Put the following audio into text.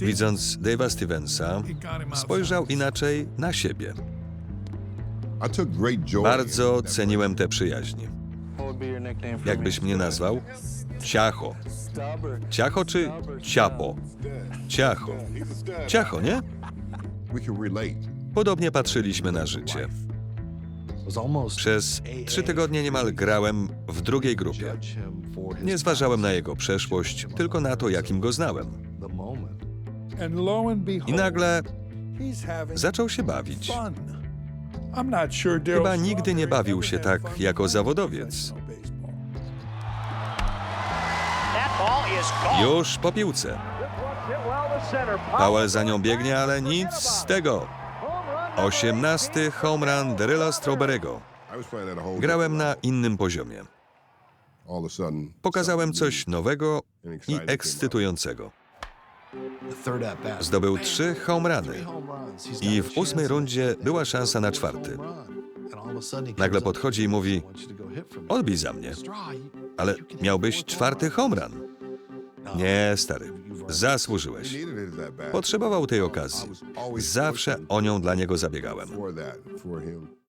Widząc Dave'a Stevensa, spojrzał inaczej na siebie. Bardzo ceniłem nickname for Jakbyś mnie nazwał? Ciacho. Ciacho czy ciapo? Ciacho. Ciacho, nie? Podobnie patrzyliśmy na życie. Przez trzy tygodnie niemal grałem drugiej grupie. Nie zważałem na jego przeszłość, tylko na to, jakim go znałem. I nagle zaczął się bawić. Chyba nigdy nie bawił się tak jako zawodowiec. Już po piłce. Powell za nią biegnie, ale nic z tego. Osiemnasty home run Daryla Strawberry'ego. Grałem na innym poziomie. Pokazałem coś nowego i ekscytującego. Zdobył trzy home runy i w ósmej rundzie była szansa na czwarty. Nagle podchodzi i mówi, odbij za mnie, ale miałbyś czwarty home run. Nie, stary, zasłużyłeś. Potrzebował tej okazji. Zawsze o nią dla niego zabiegałem.